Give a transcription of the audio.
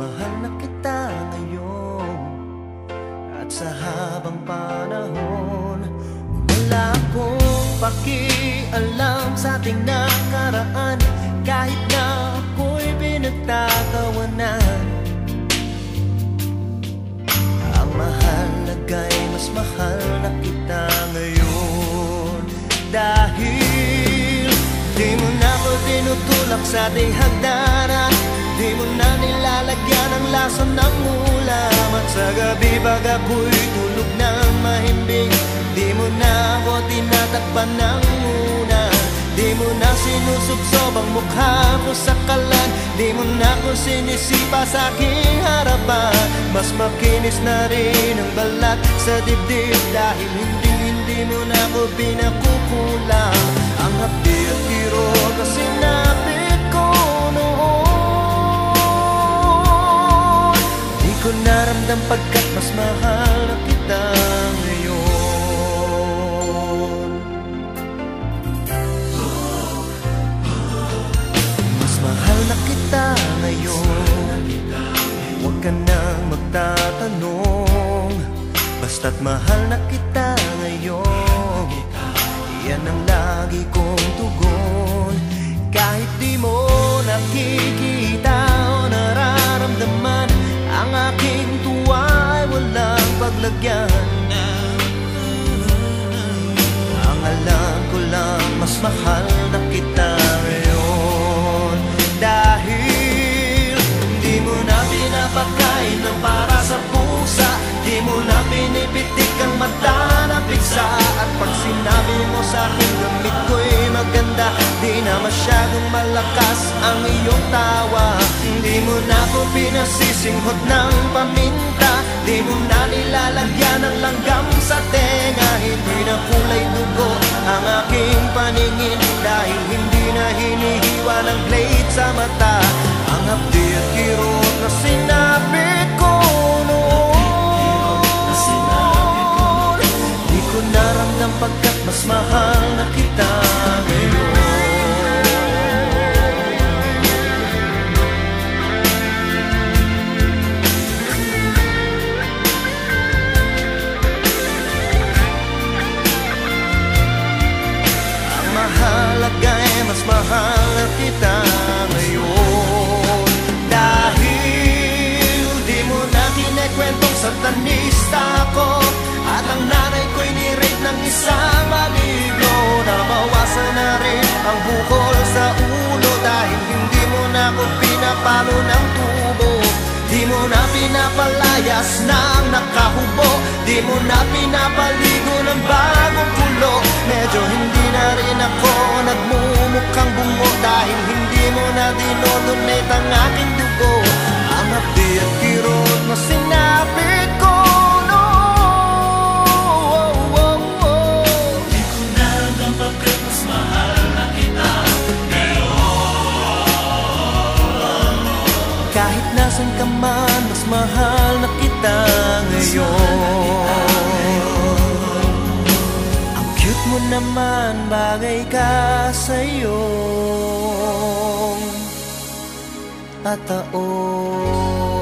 Mahal na kita ngayon At sa habang panahon pakialam sa ating nakaraan. Kahit na ako'y pinagtatawanan Ang mahalaga'y mas mahal na kita ngayon. Dahil di mo na ako tinutulak sa ating hagdanan Di mo na nilalagyan ang lason ng ulam. At sa gabi pag ako'y tulog ng tinatakpan ng Di mo na sinusubsob ang mukha ko sa kalan. Di mo na ako sinisipa sa aking harapan. Mas makinis na rin ang balat sa dibdib Dahil hindi, hindi mo na ako pinakukulang Ang hapdi at kirot na sinapit ko noon. Di naramdam pagkat mas mahal Basta't mahal na kita ngayon. Yan ang lagi kong tugon. Kahit di mo nakikita o nararamdaman Ang aking tuwa ay walang paglagyan. Ang alam ko lang mas mahal na kita ngayon. Dahil di mo na pinapakain ng para sa Di mo na pinipitik ang mata na piksa At pag sinabi mo sa akin gamit ko'y maganda Di na masyadong malakas ang iyong tawa. Di mo na ako pinasisinghot ng paminta Di mo na nilalagyan ng langgam sa tenga. Hindi na kulay dugo ang aking paningin Dahil hindi na hinihiwa ng blade sa mata. Ang hapdi at kirot na sinapit mahal na kita ngayon. Ang mahalaga ay mas mahal na kita pinapalo ng tubo. Di mo na pinapalayas ng nakahubo. Di mo na pinapaligo ng bagong mas mahal na kita ngayon. Ang cute mo naman, bagay ka sa'yo. At taon